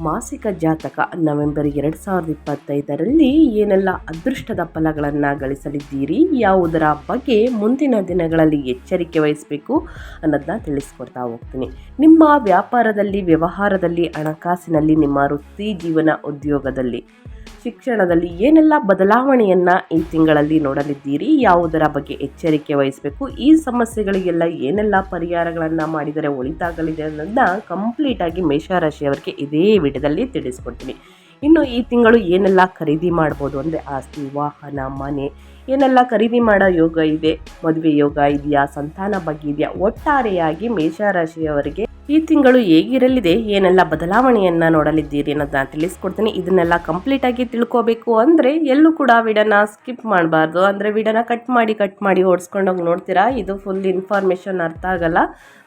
ಮಾಸಿಕ ಜಾತಕ ನವೆಂಬರ್ ಎರಡು ಸಾವಿರದ ಇಪ್ಪತ್ತೈದರಲ್ಲಿ ಏನೆಲ್ಲ ಅದೃಷ್ಟದ ಫಲಗಳನ್ನು ಗಳಿಸಲಿದ್ದೀರಿ, ಯಾವುದರ ಬಗ್ಗೆ ಮುಂದಿನ ದಿನಗಳಲ್ಲಿ ಎಚ್ಚರಿಕೆ ವಹಿಸಬೇಕು ಅನ್ನೋದನ್ನ ತಿಳಿಸ್ಕೊಡ್ತಾ ಹೋಗ್ತೀನಿ. ನಿಮ್ಮ ವ್ಯಾಪಾರದಲ್ಲಿ, ವ್ಯವಹಾರದಲ್ಲಿ, ಹಣಕಾಸಿನಲ್ಲಿ, ನಿಮ್ಮ ವೃತ್ತಿ ಜೀವನ ಉದ್ಯೋಗದಲ್ಲಿ ಶಿಕ್ಷಣದಲ್ಲಿ ಏನೆಲ್ಲ ಬದಲಾವಣೆಯನ್ನು ಈ ತಿಂಗಳಲ್ಲಿ ನೋಡಲಿದ್ದೀರಿ? ಯಾವುದರ ಬಗ್ಗೆ ಎಚ್ಚರಿಕೆ ವಹಿಸಬೇಕು? ಈ ಸಮಸ್ಯೆಗಳಿಗೆಲ್ಲ ಏನೆಲ್ಲ ಪರಿಹಾರಗಳನ್ನು ಮಾಡಿದರೆ ಒಳಿತಾಗಲಿದೆ ಅನ್ನೋದನ್ನ ಕಂಪ್ಲೀಟಾಗಿ ಮೇಷರಾಶಿಯವರಿಗೆ ಇದೇ ವಿಡಿಯೋದಲ್ಲಿ ತಿಳಿಸ್ಕೊಡ್ತೀನಿ. ಇನ್ನು ಈ ತಿಂಗಳು ಏನೆಲ್ಲ ಖರೀದಿ ಮಾಡ್ಬೋದು ಅಂದರೆ ಆಸ್ತಿ, ವಾಹನ, ಮನೆ ಏನೆಲ್ಲ ಖರೀದಿ ಮಾಡೋ ಯೋಗ ಇದೆ, ಮದುವೆ ಯೋಗ ಇದೆಯಾ, ಸಂತಾನ ಬಗ್ಗೆ ಇದೆಯಾ, ಒಟ್ಟಾರೆಯಾಗಿ ಮೇಷರಾಶಿಯವರಿಗೆ ಈ ತಿಂಗಳು ಹೇಗಿರಲಿದೆ, ಏನೆಲ್ಲ ಬದಲಾವಣೆಯನ್ನು ನೋಡಲಿದ್ದೀರಿ ಅನ್ನೋದನ್ನ ತಿಳಿಸ್ಕೊಡ್ತೀನಿ. ಇದನ್ನೆಲ್ಲ ಕಂಪ್ಲೀಟಾಗಿ ತಿಳ್ಕೋಬೇಕು ಅಂದರೆ ಎಲ್ಲೂ ಕೂಡ ವಿಡನ ಸ್ಕಿಪ್ ಮಾಡಬಾರ್ದು. ಅಂದರೆ ವಿಡನ ಕಟ್ ಮಾಡಿ ಕಟ್ ಮಾಡಿ ಓಡಿಸ್ಕೊಂಡೋಗಿ ನೋಡ್ತೀರಾ? ಇದು ಫುಲ್ ಇನ್ಫಾರ್ಮೇಷನ್ ಅರ್ಥ ಆಗಲ್ಲ.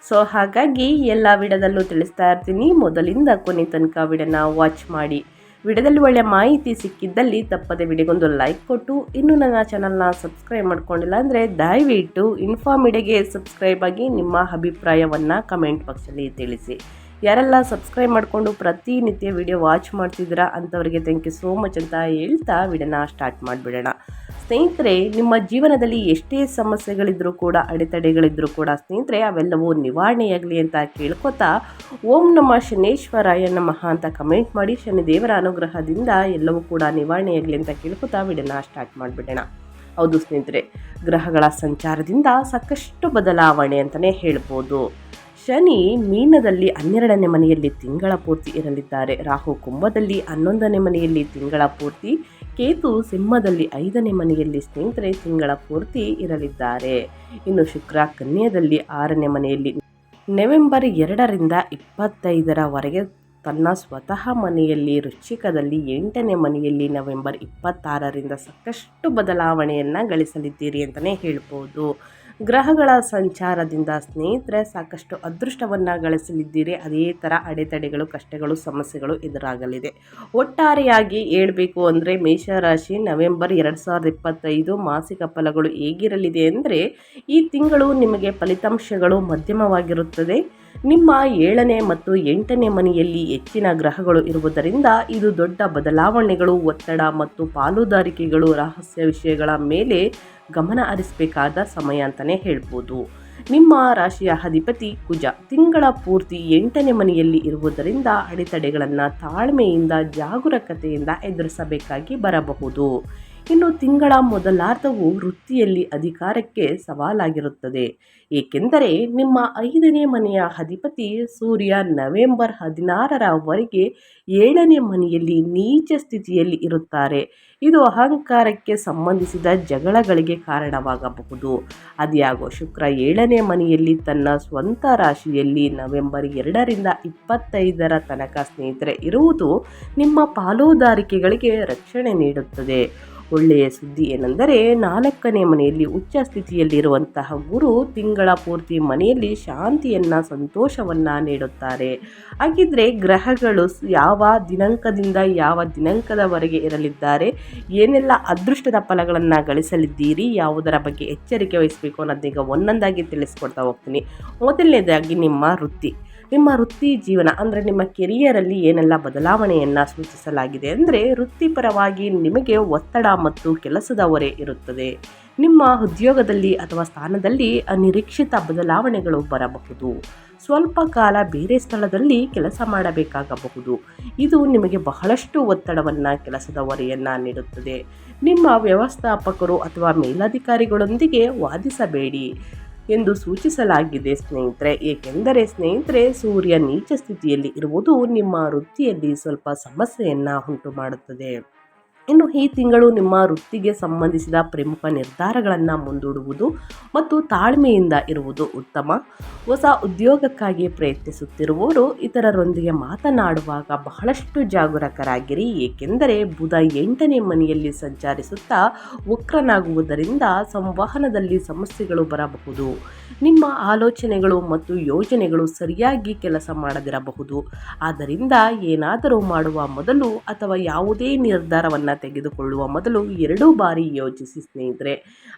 ಸೊ ಹಾಗಾಗಿ ಎಲ್ಲ ವಿಡದಲ್ಲೂ ತಿಳಿಸ್ತಾ ಇರ್ತೀನಿ. ಮೊದಲಿಂದ ಕೊನೆ ತನಕ ವಿಡನ ವಾಚ್ ಮಾಡಿ. ವಿಡಿಯೋದಲ್ಲಿ ಒಳ್ಳೆಯ ಮಾಹಿತಿ ಸಿಕ್ಕಿದ್ದಲ್ಲಿ ತಪ್ಪದೆ ವಿಡಿಯೋಗೊಂದು ಲೈಕ್ ಕೊಟ್ಟು, ಇನ್ನೂ ನನ್ನ ಚಾನಲ್ನ ಸಬ್ಸ್ಕ್ರೈಬ್ ಮಾಡ್ಕೊಂಡಿಲ್ಲ ಅಂದರೆ ದಯವಿಟ್ಟು ಇನ್ಫಾರ್ಮಿಡಿಗೆ ಸಬ್ಸ್ಕ್ರೈಬ್ ಆಗಿ ನಿಮ್ಮ ಅಭಿಪ್ರಾಯವನ್ನು ಕಮೆಂಟ್ ಬಾಕ್ಸಲ್ಲಿ ತಿಳಿಸಿ. ಯಾರೆಲ್ಲ ಸಬ್ಸ್ಕ್ರೈಬ್ ಮಾಡಿಕೊಂಡು ಪ್ರತಿನಿತ್ಯ ವಿಡಿಯೋ ವಾಚ್ ಮಾಡ್ತಿದ್ದೀರಾ ಅಂಥವ್ರಿಗೆ ಥ್ಯಾಂಕ್ ಯು ಸೋ ಮಚ್ ಅಂತ ಹೇಳ್ತಾ ವಿಡಿಯೋನ ಸ್ಟಾರ್ಟ್ ಮಾಡಿಬಿಡೋಣ. ಸ್ನೇಹಿತರೆ, ನಿಮ್ಮ ಜೀವನದಲ್ಲಿ ಎಷ್ಟೇ ಸಮಸ್ಯೆಗಳಿದ್ರೂ ಕೂಡ, ಅಡೆತಡೆಗಳಿದ್ರೂ ಕೂಡ ಸ್ನೇಹಿತರೆ, ಅವೆಲ್ಲವೂ ನಿವಾರಣೆಯಾಗಲಿ ಅಂತ ಕೇಳ್ಕೊತಾ ಓಂ ನಮ್ಮ ಶನೇಶ್ವರಾಯ ನಮಃ ಅಂತ ಕಮೆಂಟ್ ಮಾಡಿ ಶನಿದೇವರ ಅನುಗ್ರಹದಿಂದ ಎಲ್ಲವೂ ಕೂಡ ನಿವಾರಣೆಯಾಗಲಿ ಅಂತ ಕೇಳ್ಕೊತಾ ವಿಡಿಯೋನ ಸ್ಟಾರ್ಟ್ ಮಾಡಿಬಿಡೋಣ. ಹೌದು ಸ್ನೇಹಿತರೆ, ಗ್ರಹಗಳ ಸಂಚಾರದಿಂದ ಸಾಕಷ್ಟು ಬದಲಾವಣೆ ಅಂತಲೇ ಹೇಳ್ಬೋದು. ಶನಿ ಮೀನದಲ್ಲಿ ಹನ್ನೆರಡನೇ ಮನೆಯಲ್ಲಿ ತಿಂಗಳ ಪೂರ್ತಿ ಇರಲಿದ್ದಾರೆ. ರಾಹು ಕುಂಭದಲ್ಲಿ ಹನ್ನೊಂದನೇ ಮನೆಯಲ್ಲಿ ತಿಂಗಳ ಪೂರ್ತಿ, ಕೇತು ಸಿಂಹದಲ್ಲಿ ಐದನೇ ಮನೆಯಲ್ಲಿ ಸ್ನೇಹಿತರೆ ತಿಂಗಳ ಪೂರ್ತಿ ಇರಲಿದ್ದಾರೆ. ಇನ್ನು ಶುಕ್ರ ಕನ್ಯದಲ್ಲಿ ಆರನೇ ಮನೆಯಲ್ಲಿ ನವೆಂಬರ್ ಎರಡರಿಂದ ಇಪ್ಪತ್ತೈದರವರೆಗೆ ತನ್ನ ಸ್ವತಃ ಮನೆಯಲ್ಲಿ ರುಚಿಕದಲ್ಲಿ ಎಂಟನೇ ಮನೆಯಲ್ಲಿ ನವೆಂಬರ್ ಇಪ್ಪತ್ತಾರರಿಂದ ಸಾಕಷ್ಟು ಬದಲಾವಣೆಯನ್ನು ಗಳಿಸಲಿದ್ದೀರಿ ಅಂತಲೇ ಹೇಳ್ಬೋದು. ಗ್ರಹಗಳ ಸಂಚಾರದಿಂದ ಸ್ನೇಹಿತರೆ ಸಾಕಷ್ಟು ಅದೃಷ್ಟವನ್ನು ಗಳಿಸಲಿದ್ದೀರಿ. ಅದೇ ಥರ ಅಡೆತಡೆಗಳು, ಕಷ್ಟಗಳು, ಸಮಸ್ಯೆಗಳು ಎದುರಾಗಲಿದೆ. ಒಟ್ಟಾರೆಯಾಗಿ ಹೇಳಬೇಕು ಅಂದರೆ ಮೇಷರಾಶಿ ನವೆಂಬರ್ ಎರಡು ಸಾವಿರದ ಇಪ್ಪತ್ತೈದು ಮಾಸಿಕ ಫಲಗಳು ಹೇಗಿರಲಿದೆ ಅಂದರೆ ಈ ತಿಂಗಳು ನಿಮಗೆ ಫಲಿತಾಂಶಗಳು ಮಧ್ಯಮವಾಗಿರುತ್ತದೆ. ನಿಮ್ಮ ಏಳನೇ ಮತ್ತು ಎಂಟನೇ ಮನೆಯಲ್ಲಿ ಹೆಚ್ಚಿನ ಗ್ರಹಗಳು ಇರುವುದರಿಂದ ಇದು ದೊಡ್ಡ ಬದಲಾವಣೆಗಳು, ಒತ್ತಡ ಮತ್ತು ಪಾಲುದಾರಿಕೆಗಳು ರಹಸ್ಯ ವಿಷಯಗಳ ಮೇಲೆ ಗಮನ ಹರಿಸಬೇಕಾದ ಸಮಯ ಅಂತಲೇ ಹೇಳ್ಬೋದು. ನಿಮ್ಮ ರಾಶಿಯ ಅಧಿಪತಿ ಕುಜ, ತಿಂಗಳ ಪೂರ್ತಿ ಎಂಟನೇ ಮನೆಯಲ್ಲಿ ಇರುವುದರಿಂದ ಅಡೆತಡೆಗಳನ್ನು ತಾಳ್ಮೆಯಿಂದ, ಜಾಗರೂಕತೆಯಿಂದ ಎದುರಿಸಬೇಕಾಗಿ ಬರಬಹುದು. ಇನ್ನು ತಿಂಗಳ ಮೊದಲಾರ್ಧವು ವೃತ್ತಿಯಲ್ಲಿ ಅಧಿಕಾರಕ್ಕೆ ಸವಾಲಾಗಿರುತ್ತದೆ. ಏಕೆಂದರೆ ನಿಮ್ಮ ಐದನೇ ಮನೆಯ ಅಧಿಪತಿ ಸೂರ್ಯ ನವೆಂಬರ್ ಹದಿನಾರರವರೆಗೆ ಏಳನೇ ಮನೆಯಲ್ಲಿ ನೀಚ ಸ್ಥಿತಿಯಲ್ಲಿ ಇರುತ್ತಾರೆ. ಇದು ಅಹಂಕಾರಕ್ಕೆ ಸಂಬಂಧಿಸಿದ ಜಗಳಗಳಿಗೆ ಕಾರಣವಾಗಬಹುದು. ಅದ್ಯಾಗೋ ಶುಕ್ರ ಏಳನೇ ಮನೆಯಲ್ಲಿ ತನ್ನ ಸ್ವಂತ ರಾಶಿಯಲ್ಲಿ ನವೆಂಬರ್ ಎರಡರಿಂದ ಇಪ್ಪತ್ತೈದರ ತನಕ ಸ್ನೇಹಿತರೆ ಇರುವುದು ನಿಮ್ಮ ಪಾಲುದಾರಿಕೆಗಳಿಗೆ ರಕ್ಷಣೆ ನೀಡುತ್ತದೆ. ಒಳ್ಳೆಯ ಸುದ್ದಿ ಏನೆಂದರೆ, ನಾಲ್ಕನೇ ಮನೆಯಲ್ಲಿ ಉಚ್ಚ ಸ್ಥಿತಿಯಲ್ಲಿರುವಂತಹ ಗುರು ತಿಂಗಳ ಪೂರ್ತಿ ಮನೆಯಲ್ಲಿ ಶಾಂತಿಯನ್ನು, ಸಂತೋಷವನ್ನು ನೀಡುತ್ತಾರೆ. ಹಾಗಿದ್ರೆ ಗ್ರಹಗಳು ಯಾವ ದಿನಾಂಕದಿಂದ ಯಾವ ದಿನಾಂಕದವರೆಗೆ ಇರಲಿದ್ದಾರೆ, ಏನೆಲ್ಲ ಅದೃಷ್ಟದ ಫಲಗಳನ್ನು ಗಳಿಸಲಿದ್ದೀರಿ, ಯಾವುದರ ಬಗ್ಗೆ ಎಚ್ಚರಿಕೆ ವಹಿಸಬೇಕು ಅನ್ನೋದೀಗ ಒಂದೊಂದಾಗಿ ತಿಳಿಸ್ಕೊಡ್ತಾ ಹೋಗ್ತೀನಿ. ಮೊದಲನೇದಾಗಿ ನಿಮ್ಮ ವೃತ್ತಿ. ನಿಮ್ಮ ವೃತ್ತಿ ಜೀವನ ಅಂದರೆ ನಿಮ್ಮ ಕೆರಿಯರಲ್ಲಿ ಏನೆಲ್ಲ ಬದಲಾವಣೆಯನ್ನು ಸೂಚಿಸಲಾಗಿದೆ ಅಂದರೆ ವೃತ್ತಿಪರವಾಗಿ ನಿಮಗೆ ಒತ್ತಡ ಮತ್ತು ಕೆಲಸದ ಹೊರೆ ಇರುತ್ತದೆ. ನಿಮ್ಮ ಉದ್ಯೋಗದಲ್ಲಿ ಅಥವಾ ಸ್ಥಾನದಲ್ಲಿ ಅನಿರೀಕ್ಷಿತ ಬದಲಾವಣೆಗಳು ಬರಬಹುದು. ಸ್ವಲ್ಪ ಕಾಲ ಬೇರೆ ಸ್ಥಳದಲ್ಲಿ ಕೆಲಸ ಮಾಡಬೇಕಾಗಬಹುದು. ಇದು ನಿಮಗೆ ಬಹಳಷ್ಟು ಒತ್ತಡವನ್ನು, ಕೆಲಸದ ಹೊರೆಯನ್ನು ನೀಡುತ್ತದೆ. ನಿಮ್ಮ ವ್ಯವಸ್ಥಾಪಕರು ಅಥವಾ ಮೇಲಾಧಿಕಾರಿಗಳೊಂದಿಗೆ ವಾದಿಸಬೇಡಿ. ಎಂದು ಸೂಚಿಸಲಾಗಿದೆ ಸ್ನೇಹಿತರೆ. ಏಕೆಂದರೆ ಸ್ನೇಹಿತರೆ, ಸೂರ್ಯ ನೀಚ ಸ್ಥಿತಿಯಲ್ಲಿ ಇರುವುದು ನಿಮ್ಮ ವೃತ್ತಿಯಲ್ಲಿ ಸ್ವಲ್ಪ ಸಮಸ್ಯೆಯನ್ನು ಉಂಟು ಮಾಡುತ್ತದೆ ಇನ್ನು ಈ ತಿಂಗಳು ನಿಮ್ಮ ವೃತ್ತಿಗೆ ಸಂಬಂಧಿಸಿದ ಪ್ರಮುಖ ನಿರ್ಧಾರಗಳನ್ನು ಮುಂದೂಡುವುದು ಮತ್ತು ತಾಳ್ಮೆಯಿಂದ ಇರುವುದು ಉತ್ತಮ. ಹೊಸ ಉದ್ಯೋಗಕ್ಕಾಗಿ ಪ್ರಯತ್ನಿಸುತ್ತಿರುವವರು ಇತರರೊಂದಿಗೆ ಮಾತನಾಡುವಾಗ ಬಹಳಷ್ಟು ಜಾಗರೂಕರಾಗಿರಿ, ಏಕೆಂದರೆ ಬುಧ ಎಂಟನೇ ಮನೆಯಲ್ಲಿ ಸಂಚರಿಸುತ್ತಾ ವಕ್ರನಾಗುವುದರಿಂದ ಸಂವಹನದಲ್ಲಿ ಸಮಸ್ಯೆಗಳು ಬರಬಹುದು. ನಿಮ್ಮ ಆಲೋಚನೆಗಳು ಮತ್ತು ಯೋಜನೆಗಳು ಸರಿಯಾಗಿ ಕೆಲಸ ಮಾಡದಿರಬಹುದು. ಆದ್ದರಿಂದ ಏನಾದರೂ ಮಾಡುವ ಮೊದಲು ಅಥವಾ ಯಾವುದೇ ನಿರ್ಧಾರವನ್ನು ತೆಗೆದುಕೊಳ್ಳುವ ಮೊದಲು ಎರಡು ಬಾರಿ ಯೋಚಿಸಿ ಸ್ನೇಹಿತರೆ,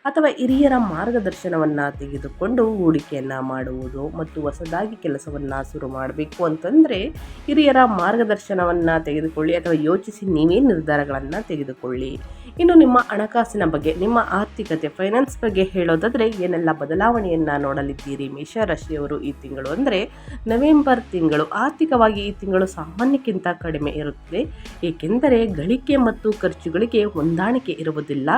ಅಥವಾ ಹಿರಿಯರ ಮಾರ್ಗದರ್ಶನವನ್ನು ತೆಗೆದುಕೊಂಡು ಹೂಡಿಕೆಯನ್ನು ಮಾಡುವುದು ಮತ್ತು ಹೊಸದಾಗಿ ಕೆಲಸವನ್ನು ಶುರು ಮಾಡಬೇಕು ಅಂತಂದರೆ ಹಿರಿಯರ ಮಾರ್ಗದರ್ಶನವನ್ನು ತೆಗೆದುಕೊಳ್ಳಿ ಅಥವಾ ಯೋಚಿಸಿ ನೀವೇ ನಿರ್ಧಾರಗಳನ್ನು ತೆಗೆದುಕೊಳ್ಳಿ. ಇನ್ನು ನಿಮ್ಮ ಹಣಕಾಸಿನ ಬಗ್ಗೆ, ನಿಮ್ಮ ಆರ್ಥಿಕತೆ ಫೈನಾನ್ಸ್ ಬಗ್ಗೆ ಹೇಳೋದಾದರೆ ಏನೆಲ್ಲ ಬದಲಾವಣೆಯನ್ನು ನೋಡಲಿದ್ದೀರಿ? ಮೇಷರಾಶಿಯವರು ಈ ತಿಂಗಳು ಅಂದರೆ ನವೆಂಬರ್ ತಿಂಗಳು ಆರ್ಥಿಕವಾಗಿ ಈ ತಿಂಗಳು ಸಾಮಾನ್ಯಕ್ಕಿಂತ ಕಡಿಮೆ ಇರುತ್ತದೆ. ಏಕೆಂದರೆ ಗಳಿಕೆ ಮತ್ತು ಖರ್ಚುಗಳಿಗೆ ಹೊಂದಾಣಿಕೆ ಇರುವುದಿಲ್ಲ.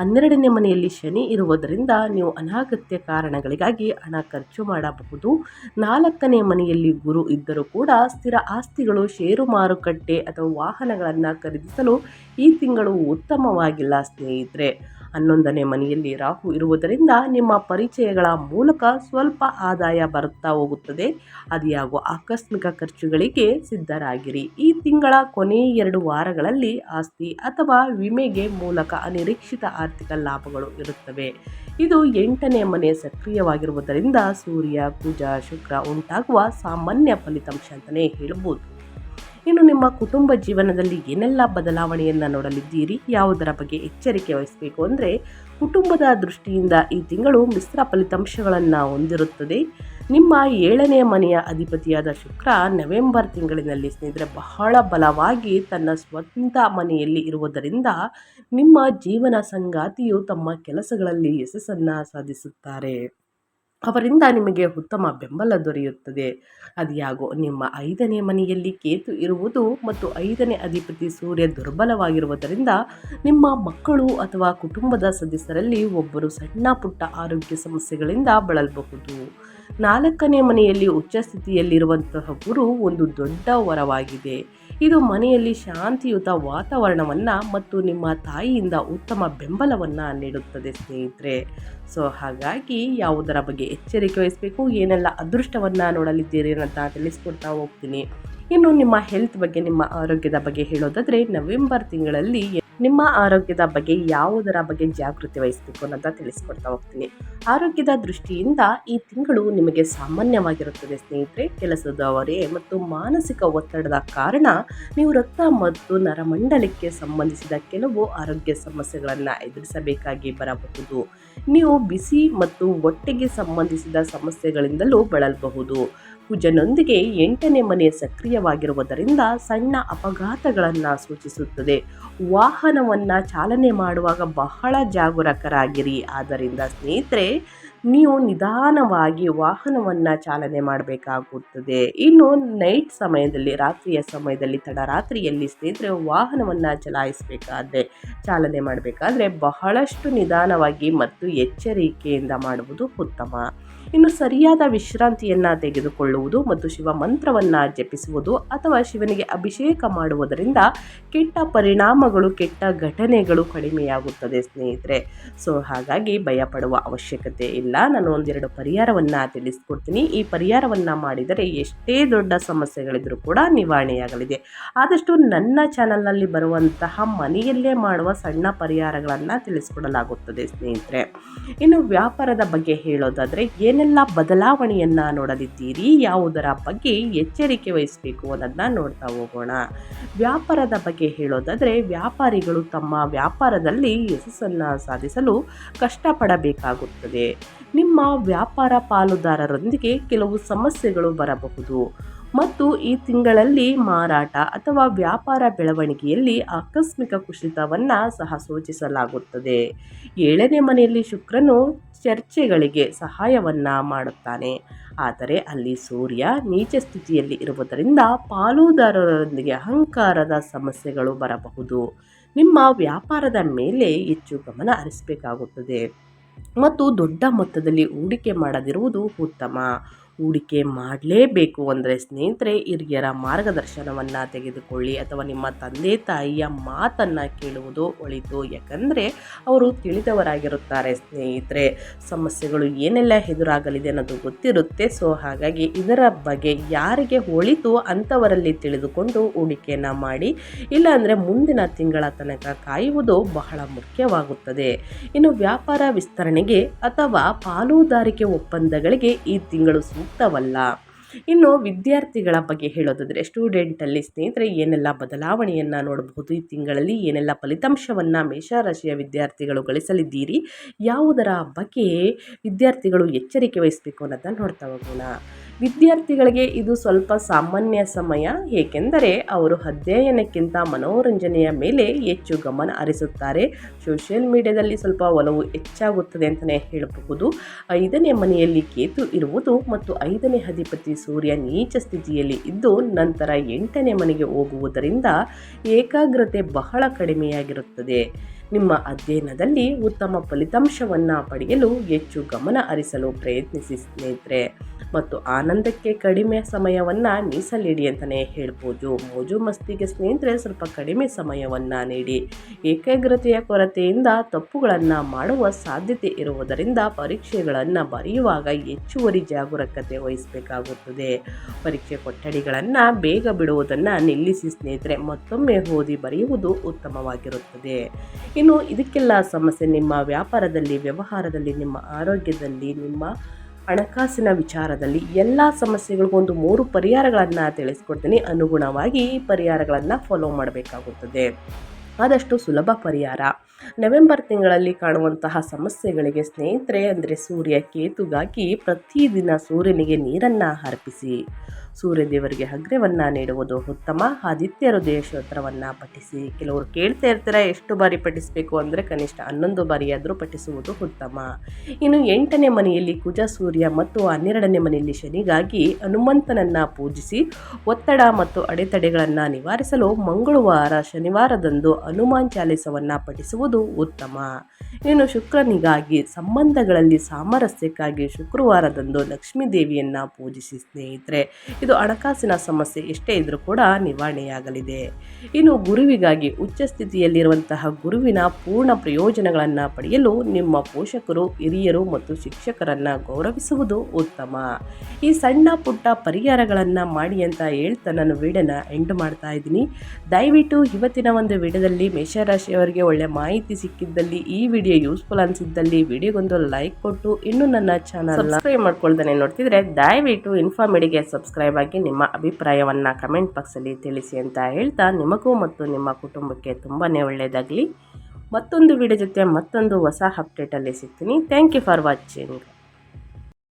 ಹನ್ನೆರಡನೇ ಮನೆಯಲ್ಲಿ ಶನಿ ಇರುವುದರಿಂದ ನೀವು ಅನಾಗತ್ಯ ಕಾರಣಗಳಿಗಾಗಿ ಹಣ ಖರ್ಚು ಮಾಡಬಹುದು. ನಾಲ್ಕನೇ ಮನೆಯಲ್ಲಿ ಗುರು ಇದ್ದರೂ ಕೂಡ ಸ್ಥಿರ ಆಸ್ತಿಗಳು, ಷೇರು ಮಾರುಕಟ್ಟೆ ಅಥವಾ ವಾಹನಗಳನ್ನು ಖರೀದಿಸಲು ಈ ತಿಂಗಳು ಉತ್ತಮವಾಗಿಲ್ಲ ಸ್ನೇಹಿತರೆ. ಹನ್ನೊಂದನೇ ಮನೆಯಲ್ಲಿ ರಾಹು ಇರುವುದರಿಂದ ನಿಮ್ಮ ಪರಿಚಯಗಳ ಮೂಲಕ ಸ್ವಲ್ಪ ಆದಾಯ ಬರುತ್ತಾ ಹೋಗುತ್ತದೆ. ಅದಿಯಾಗುವ ಆಕಸ್ಮಿಕ ಖರ್ಚುಗಳಿಗೆ ಸಿದ್ಧರಾಗಿರಿ. ಈ ತಿಂಗಳ ಕೊನೆ ಎರಡು ವಾರಗಳಲ್ಲಿ ಆಸ್ತಿ ಅಥವಾ ವಿಮೆಗೆ ಮೂಲಕ ಅನಿರೀಕ್ಷಿತ ಆರ್ಥಿಕ ಲಾಭಗಳು ಇರುತ್ತವೆ. ಇದು ಎಂಟನೇ ಮನೆ ಸಕ್ರಿಯವಾಗಿರುವುದರಿಂದ ಸೂರ್ಯ, ಕುಜ, ಶುಕ್ರ ಉಂಟಾಗುವ ಸಾಮಾನ್ಯ ಫಲಿತಾಂಶ ಅಂತಲೇ ಹೇಳ್ಬೋದು. ಇನ್ನು ನಿಮ್ಮ ಕುಟುಂಬ ಜೀವನದಲ್ಲಿ ಏನೆಲ್ಲ ಬದಲಾವಣೆಯನ್ನು ನೋಡಲಿದ್ದೀರಿ? ಯಾವುದರ ಬಗ್ಗೆ ಎಚ್ಚರಿಕೆ ವಹಿಸಬೇಕು ಅಂದರೆ ಕುಟುಂಬದ ದೃಷ್ಟಿಯಿಂದ ಈ ತಿಂಗಳು ಮಿಶ್ರ ಫಲಿತಾಂಶಗಳನ್ನು ಹೊಂದಿರುತ್ತದೆ. ನಿಮ್ಮ ಏಳನೇ ಮನೆಯ ಅಧಿಪತಿಯಾದ ಶುಕ್ರ ನವೆಂಬರ್ ತಿಂಗಳಿನಲ್ಲಿ ಸ್ನೇಹಿತರೆ ಬಹಳ ಬಲವಾಗಿ ತನ್ನ ಸ್ವಂತ ಮನೆಯಲ್ಲಿ ಇರುವುದರಿಂದ ನಿಮ್ಮ ಜೀವನ ಸಂಗಾತಿಯು ತಮ್ಮ ಕೆಲಸಗಳಲ್ಲಿ ಯಶಸ್ಸನ್ನು ಸಾಧಿಸುತ್ತಾರೆ. ಅವರಿಂದ ನಿಮಗೆ ಉತ್ತಮ ಬೆಂಬಲ ದೊರೆಯುತ್ತದೆ. ಅದ್ಯಾಗೋ ನಿಮ್ಮ ಐದನೇ ಮನೆಯಲ್ಲಿ ಕೇತು ಇರುವುದು ಮತ್ತು ಐದನೇ ಅಧಿಪತಿ ಸೂರ್ಯ ದುರ್ಬಲವಾಗಿರುವುದರಿಂದ ನಿಮ್ಮ ಮಕ್ಕಳು ಅಥವಾ ಕುಟುಂಬದ ಸದಸ್ಯರಲ್ಲಿ ಒಬ್ಬರು ಸಣ್ಣ ಪುಟ್ಟ ಆರೋಗ್ಯ ಸಮಸ್ಯೆಗಳಿಂದ ಬಳಲಬಹುದು. ನಾಲ್ಕನೇ ಮನೆಯಲ್ಲಿ ಉಚ್ಚ ಸ್ಥಿತಿಯಲ್ಲಿರುವಂತಹ ಗುರು ಒಂದು ದೊಡ್ಡ ವರವಾಗಿದೆ. ಇದು ಮನೆಯಲ್ಲಿ ಶಾಂತಿಯುತ ವಾತಾವರಣವನ್ನು ಮತ್ತು ನಿಮ್ಮ ತಾಯಿಯಿಂದ ಉತ್ತಮ ಬೆಂಬಲವನ್ನು ನೀಡುತ್ತದೆ ಸ್ನೇಹಿತರೆ. ಸೊ ಹಾಗಾಗಿ ಯಾವುದರ ಬಗ್ಗೆ ಎಚ್ಚರಿಕೆ ವಹಿಸಬೇಕು, ಏನೆಲ್ಲ ಅದೃಷ್ಟವನ್ನು ನೋಡಲಿದ್ದೀರಿ ಅಂತ ತಿಳಿಸ್ಕೊಡ್ತಾ ಹೋಗ್ತೀನಿ. ಇನ್ನು ನಿಮ್ಮ ಹೆಲ್ತ್ ಬಗ್ಗೆ, ನಿಮ್ಮ ಆರೋಗ್ಯದ ಬಗ್ಗೆ ಹೇಳೋದಾದರೆ ನವೆಂಬರ್ ತಿಂಗಳಲ್ಲಿ ನಿಮ್ಮ ಆರೋಗ್ಯದ ಬಗ್ಗೆ ಯಾವುದರ ಬಗ್ಗೆ ಜಾಗೃತಿ ವಹಿಸಬೇಕು ಅನ್ನೋದ ತಿಳಿಸ್ಕೊಡ್ತಾ ಹೋಗ್ತೀನಿ. ಆರೋಗ್ಯದ ದೃಷ್ಟಿಯಿಂದ ಈ ತಿಂಗಳು ನಿಮಗೆ ಸಾಮಾನ್ಯವಾಗಿರುತ್ತದೆ ಸ್ನೇಹಿತರೆ. ಕೆಲಸದವರೇ ಮತ್ತು ಮಾನಸಿಕ ಒತ್ತಡದ ಕಾರಣ ನೀವು ರಕ್ತ ಮತ್ತು ನರಮಂಡಲಕ್ಕೆ ಸಂಬಂಧಿಸಿದ ಕೆಲವು ಆರೋಗ್ಯ ಸಮಸ್ಯೆಗಳನ್ನು ಎದುರಿಸಬೇಕಾಗಿ ಬರಬಹುದು. ನೀವು ಬಿಸಿ ಮತ್ತು ಒಟ್ಟಿಗೆ ಸಂಬಂಧಿಸಿದ ಸಮಸ್ಯೆಗಳಿಂದಲೂ ಬಳಲಬಹುದು. ಕುಜನೊಂದಿಗೆ ಎಂಟನೇ ಮನೆ ಸಕ್ರಿಯವಾಗಿರುವುದರಿಂದ ಸಣ್ಣ ಅಪಘಾತಗಳನ್ನು ಸೂಚಿಸುತ್ತದೆ. ವಾಹನವನ್ನು ಚಾಲನೆ ಮಾಡುವಾಗ ಬಹಳ ಜಾಗರೂಕರಾಗಿರಿ. ಆದ್ದರಿಂದ ಸ್ನೇಹಿತರೆ, ನೀವು ನಿಧಾನವಾಗಿ ವಾಹನವನ್ನು ಚಾಲನೆ ಮಾಡಬೇಕಾಗುತ್ತದೆ. ಇನ್ನು ನೈಟ್ ಸಮಯದಲ್ಲಿ, ರಾತ್ರಿಯ ಸಮಯದಲ್ಲಿ, ತಡರಾತ್ರಿಯಲ್ಲಿ ಸ್ನೇಹಿತರೆ ವಾಹನವನ್ನು ಚಲಾಯಿಸಬೇಕಾದ್ರೆ, ಚಾಲನೆ ಮಾಡಬೇಕಾದ್ರೆ ಬಹಳಷ್ಟು ನಿಧಾನವಾಗಿ ಮತ್ತು ಎಚ್ಚರಿಕೆಯಿಂದ ಮಾಡುವುದು ಉತ್ತಮ. ಇನ್ನು ಸರಿಯಾದ ವಿಶ್ರಾಂತಿಯನ್ನು ತೆಗೆದುಕೊಳ್ಳುವುದು ಮತ್ತು ಶಿವ ಮಂತ್ರವನ್ನು ಜಪಿಸುವುದು ಅಥವಾ ಶಿವನಿಗೆ ಅಭಿಷೇಕ ಮಾಡುವುದರಿಂದ ಕೆಟ್ಟ ಪರಿಣಾಮಗಳು, ಕೆಟ್ಟ ಘಟನೆಗಳು ಕಡಿಮೆಯಾಗುತ್ತದೆ ಸ್ನೇಹಿತರೆ. ಸೊ ಹಾಗಾಗಿ ಭಯಪಡುವ ಅವಶ್ಯಕತೆ ಇಲ್ಲ. ನಾನು ಒಂದೆರಡು ಪರಿಹಾರವನ್ನು ತಿಳಿಸ್ಕೊಡ್ತೀನಿ. ಈ ಪರಿಹಾರವನ್ನು ಮಾಡಿದರೆ ಎಷ್ಟೇ ದೊಡ್ಡ ಸಮಸ್ಯೆಗಳಿದ್ರೂ ಕೂಡ ನಿವಾರಣೆಯಾಗಲಿದೆ. ಆದಷ್ಟು ನನ್ನ ಚಾನಲ್ನಲ್ಲಿ ಬರುವಂತಹ ಮನೆಯಲ್ಲೇ ಮಾಡುವ ಸಣ್ಣ ಪರಿಹಾರಗಳನ್ನು ತಿಳಿಸ್ಕೊಡಲಾಗುತ್ತದೆ ಸ್ನೇಹಿತರೆ. ಇನ್ನು ವ್ಯಾಪಾರದ ಬಗ್ಗೆ ಹೇಳೋದಾದರೆ ಏನೆಲ್ಲ ಬದಲಾವಣೆಯನ್ನು ನೋಡಲಿದ್ದೀರಿ ಯಾವುದರ ಬಗ್ಗೆ ಎಚ್ಚರಿಕೆ ವಹಿಸಬೇಕು ಅನ್ನೋದನ್ನ ನೋಡ್ತಾ ಹೋಗೋಣ. ವ್ಯಾಪಾರದ ಬಗ್ಗೆ ಹೇಳೋದಾದರೆ, ವ್ಯಾಪಾರಿಗಳು ತಮ್ಮ ವ್ಯಾಪಾರದಲ್ಲಿ ಯಶಸ್ಸನ್ನು ಸಾಧಿಸಲು ಕಷ್ಟಪಡಬೇಕಾಗುತ್ತದೆ. ನಿಮ್ಮ ವ್ಯಾಪಾರ ಪಾಲುದಾರರೊಂದಿಗೆ ಕೆಲವು ಸಮಸ್ಯೆಗಳು ಬರಬಹುದು. ಮತ್ತು ಈ ತಿಂಗಳಲ್ಲಿ ಮಾರಾಟ ಅಥವಾ ವ್ಯಾಪಾರ ಬೆಳವಣಿಗೆಯಲ್ಲಿ ಆಕಸ್ಮಿಕ ಕುಸಿತವನ್ನು ಸಹ ಸೂಚಿಸಲಾಗುತ್ತದೆ. ಏಳನೇ ಮನೆಯಲ್ಲಿ ಶುಕ್ರನು ಚರ್ಚೆಗಳಿಗೆ ಸಹಾಯವನ್ನು ಮಾಡುತ್ತಾನೆ. ಆದರೆ ಅಲ್ಲಿ ಸೂರ್ಯ ನೀಚ ಸ್ಥಿತಿಯಲ್ಲಿ ಇರುವುದರಿಂದ ಪಾಲುದಾರರೊಂದಿಗೆ ಅಹಂಕಾರದ ಸಮಸ್ಯೆಗಳು ಬರಬಹುದು. ನಿಮ್ಮ ವ್ಯಾಪಾರದ ಮೇಲೆ ಹೆಚ್ಚು ಗಮನ ಹರಿಸಬೇಕಾಗುತ್ತದೆ. ಮತ್ತು ದೊಡ್ಡ ಮೊತ್ತದಲ್ಲಿ ಹೂಡಿಕೆ ಮಾಡದಿರುವುದು ಉತ್ತಮ. ಹೂಡಿಕೆ ಮಾಡಲೇಬೇಕು ಅಂದರೆ ಸ್ನೇಹಿತರೆ, ಹಿರಿಯರ ಮಾರ್ಗದರ್ಶನವನ್ನು ತೆಗೆದುಕೊಳ್ಳಿ ಅಥವಾ ನಿಮ್ಮ ತಂದೆ ತಾಯಿಯ ಮಾತನ್ನು ಕೇಳುವುದು ಒಳಿತು. ಯಾಕಂದರೆ ಅವರು ತಿಳಿದವರಾಗಿರುತ್ತಾರೆ ಸ್ನೇಹಿತರೆ. ಸಮಸ್ಯೆಗಳು ಏನೆಲ್ಲ ಎದುರಾಗಲಿದೆ ಅನ್ನೋದು ಗೊತ್ತಿರುತ್ತೆ. ಸೊ ಹಾಗಾಗಿ ಇದರ ಬಗ್ಗೆ ಯಾರಿಗೆ ಒಳಿತು ಅಂಥವರಲ್ಲಿ ತಿಳಿದುಕೊಂಡು ಹೂಡಿಕೆಯನ್ನು ಮಾಡಿ, ಇಲ್ಲಾಂದರೆ ಮುಂದಿನ ತಿಂಗಳ ತನಕ ಕಾಯುವುದು ಬಹಳ ಮುಖ್ಯವಾಗುತ್ತದೆ. ಇನ್ನು ವ್ಯಾಪಾರ ವಿಸ್ತರಣೆಗೆ ಅಥವಾ ಪಾಲುದಾರಿಕೆ ಒಪ್ಪಂದಗಳಿಗೆ ಈ ತಿಂಗಳು ಸೂಕ್ತವಲ್ಲ ಇನ್ನು ವಿದ್ಯಾರ್ಥಿಗಳ ಬಗ್ಗೆ ಹೇಳೋದಾದರೆ ಸ್ಟೂಡೆಂಟಲ್ಲಿ ಸ್ನೇಹಿತರೆ ಏನೆಲ್ಲ ಬದಲಾವಣೆಯನ್ನು ನೋಡಬಹುದು? ಈ ತಿಂಗಳಲ್ಲಿ ಏನೆಲ್ಲ ಫಲಿತಾಂಶವನ್ನು ಮೇಷರಾಶಿಯ ವಿದ್ಯಾರ್ಥಿಗಳು ಗಳಿಸಲಿದ್ದೀರಿ? ಯಾವುದರ ಬಗ್ಗೆ ವಿದ್ಯಾರ್ಥಿಗಳು ಎಚ್ಚರಿಕೆ ವಹಿಸಬೇಕು ಅನ್ನೋದನ್ನು ನೋಡ್ತಾ ಹೋಗೋಣ. ವಿದ್ಯಾರ್ಥಿಗಳಿಗೆ ಇದು ಸ್ವಲ್ಪ ಸಾಮಾನ್ಯ ಸಮಯ, ಏಕೆಂದರೆ ಅವರು ಅಧ್ಯಯನಕ್ಕಿಂತ ಮನೋರಂಜನೆಯ ಮೇಲೆ ಹೆಚ್ಚು ಗಮನ ಹರಿಸುತ್ತಾರೆ. ಸೋಷಿಯಲ್ ಮೀಡಿಯಾದಲ್ಲಿ ಸ್ವಲ್ಪ ಒಲವು ಹೆಚ್ಚಾಗುತ್ತದೆ ಅಂತಲೇ ಹೇಳಬಹುದು. ಐದನೇ ಮನೆಯಲ್ಲಿ ಕೇತು ಇರುವುದು ಮತ್ತು ಐದನೇ ಅಧಿಪತಿ ಸೂರ್ಯ ನೀಚ ಸ್ಥಿತಿಯಲ್ಲಿ ಇದ್ದು, ನಂತರ ಎಂಟನೇ ಮನೆಗೆ ಹೋಗುವುದರಿಂದ ಏಕಾಗ್ರತೆ ಬಹಳ ಕಡಿಮೆಯಾಗಿರುತ್ತದೆ. ನಿಮ್ಮ ಅಧ್ಯಯನದಲ್ಲಿ ಉತ್ತಮ ಫಲಿತಾಂಶವನ್ನು ಪಡೆಯಲು ಹೆಚ್ಚು ಗಮನ ಹರಿಸಲು ಪ್ರಯತ್ನಿಸಿ ಸ್ನೇಹಿತರೆ. ಮತ್ತು ಆನಂದಕ್ಕೆ ಕಡಿಮೆ ಸಮಯವನ್ನು ಮೀಸಲಿಡಿ ಅಂತಲೇ ಹೇಳ್ಬೋದು. ಮೋಜು ಮಸ್ತಿಗೆ ಸ್ನೇಹಿತರೆ ಸ್ವಲ್ಪ ಕಡಿಮೆ ಸಮಯವನ್ನು ನೀಡಿ. ಏಕಾಗ್ರತೆಯ ಕೊರತೆಯಿಂದ ತಪ್ಪುಗಳನ್ನು ಮಾಡುವ ಸಾಧ್ಯತೆ ಇರುವುದರಿಂದ ಪರೀಕ್ಷೆಗಳನ್ನು ಬರೆಯುವಾಗ ಹೆಚ್ಚುವರಿ ಜಾಗರೂಕತೆ ವಹಿಸಬೇಕಾಗುತ್ತದೆ. ಪರೀಕ್ಷೆ ಕೊಠಡಿಗಳನ್ನು ಬೇಗ ಬಿಡುವುದನ್ನು ನಿಲ್ಲಿಸಿ ಸ್ನೇಹಿತರೆ ಮತ್ತೊಮ್ಮೆ ಓದಿ ಬರೆಯುವುದು ಉತ್ತಮವಾಗಿರುತ್ತದೆ. ಇನ್ನು ಇದಕ್ಕೆಲ್ಲ ಸಮಸ್ಯೆ ನಿಮ್ಮ ವ್ಯಾಪಾರದಲ್ಲಿ, ವ್ಯವಹಾರದಲ್ಲಿ, ನಿಮ್ಮ ಆರೋಗ್ಯದಲ್ಲಿ, ನಿಮ್ಮ ಹಣಕಾಸಿನ ವಿಚಾರದಲ್ಲಿ ಎಲ್ಲ ಸಮಸ್ಯೆಗಳಿಗೂ ಒಂದು ಮೂರು ಪರಿಹಾರಗಳನ್ನು ತಿಳಿಸ್ಕೊಡ್ತೀನಿ. ಅನುಗುಣವಾಗಿ ಈ ಪರಿಹಾರಗಳನ್ನು ಫಾಲೋ ಮಾಡಬೇಕಾಗುತ್ತದೆ. ಆದಷ್ಟು ಸುಲಭ ಪರಿಹಾರ. ನವೆಂಬರ್ ತಿಂಗಳಲ್ಲಿ ಕಾಣುವಂತಹ ಸಮಸ್ಯೆಗಳಿಗೆ ಸ್ನೇಹಿತರೆ, ಅಂದರೆ ಸೂರ್ಯ ಕೇತುಗಾಗಿ ಪ್ರತಿದಿನ ಸೂರ್ಯನಿಗೆ ನೀರನ್ನು ಅರ್ಪಿಸಿ. ಸೂರ್ಯದೇವರಿಗೆ ಅಗ್ರವನ್ನು ನೀಡುವುದು ಉತ್ತಮ. ಆದಿತ್ಯ ಹೃದಯ ಪಠಿಸಿ. ಕೆಲವರು ಕೇಳ್ತಾ ಇರ್ತಾರೆ, ಎಷ್ಟು ಬಾರಿ ಪಠಿಸಬೇಕು ಅಂದರೆ ಕನಿಷ್ಠ ಹನ್ನೊಂದು ಬಾರಿಯಾದರೂ ಪಠಿಸುವುದು ಉತ್ತಮ. ಇನ್ನು ಎಂಟನೇ ಮನೆಯಲ್ಲಿ ಕುಜ, ಸೂರ್ಯ ಮತ್ತು ಹನ್ನೆರಡನೇ ಮನೆಯಲ್ಲಿ ಶನಿಗಾಗಿ ಹನುಮಂತನನ್ನು ಪೂಜಿಸಿ, ಒತ್ತಡ ಮತ್ತು ಅಡೆತಡೆಗಳನ್ನು ನಿವಾರಿಸಲು ಮಂಗಳವಾರ, ಶನಿವಾರದಂದು ಹನುಮಾನ್ ಚಾಲಿಸವನ್ನು ಪಠಿಸುವುದು ಉತ್ತಮ. ಇನ್ನು ಶುಕ್ರನಿಗಾಗಿ ಸಂಬಂಧಗಳಲ್ಲಿ ಸಾಮರಸ್ಯಕ್ಕಾಗಿ ಶುಕ್ರವಾರದಂದು ಲಕ್ಷ್ಮೀ ದೇವಿಯನ್ನು ಪೂಜಿಸಿ ಸ್ನೇಹಿತರೆ. ಇದು ಹಣಕಾಸಿನ ಸಮಸ್ಯೆ ಎಷ್ಟೇ ಇದ್ರೂ ಕೂಡ ನಿವಾರಣೆಯಾಗಲಿದೆ. ಇನ್ನು ಗುರುವಿಗಾಗಿ ಉಚ್ಚ ಸ್ಥಿತಿಯಲ್ಲಿರುವಂತಹ ಗುರುವಿನ ಪೂರ್ಣ ಪ್ರಯೋಜನಗಳನ್ನು ಪಡೆಯಲು ನಿಮ್ಮ ಪೋಷಕರು, ಹಿರಿಯರು ಮತ್ತು ಶಿಕ್ಷಕರನ್ನು ಗೌರವಿಸುವುದು ಉತ್ತಮ. ಈ ಸಣ್ಣ ಪುಟ್ಟ ಪರಿಹಾರಗಳನ್ನು ಮಾಡಿ ಅಂತ ಹೇಳ್ತಾ ನಾನು ವಿಡಿಯೋನ ಎಂಡ್ ಮಾಡ್ತಾ ಇದ್ದೀನಿ. ದಯವಿಟ್ಟು ಇವತ್ತಿನ ಒಂದು ವಿಡಿಯೋದಲ್ಲಿ ಮೇಷರಾಶಿಯವರಿಗೆ ಒಳ್ಳೆ ಮಾಹಿತಿ ಸಿಕ್ಕಿದ್ದಲ್ಲಿ ಈ ವಿಡಿಯೋ ಯೂಸ್ಫುಲ್ ಅನಿಸಿದ್ದಲ್ಲಿ ವಿಡಿಯೋಗೊಂದು ಲೈಕ್ ಕೊಟ್ಟು ಇನ್ನೂ ನನ್ನ ಚಾನಲ್ ಸಬ್ಸ್ಕ್ರೈಬ್ ಮಾಡ್ಕೊಳ್ತಾನೆ ನೋಡ್ತಿದ್ರೆ ದಯವಿಟ್ಟು ಇನ್ಫಾರ್ಮೇಡಿಗೆ ಸಬ್ಸ್ಕ್ರೈಬ್ ಆಗಿ ನಿಮ್ಮ ಅಭಿಪ್ರಾಯವನ್ನು ಕಮೆಂಟ್ ಬಾಕ್ಸಲ್ಲಿ ತಿಳಿಸಿ ಅಂತ ಹೇಳ್ತಾ ನಿಮಗೂ ಮತ್ತು ನಿಮ್ಮ ಕುಟುಂಬಕ್ಕೆ ತುಂಬಾ ಒಳ್ಳೆಯದಾಗಲಿ. ಮತ್ತೊಂದು ವಿಡಿಯೋ ಜೊತೆ ಮತ್ತೊಂದು ಹೊಸ ಅಪ್ಡೇಟಲ್ಲಿ ಸಿಗ್ತೀನಿ. Thank you for watching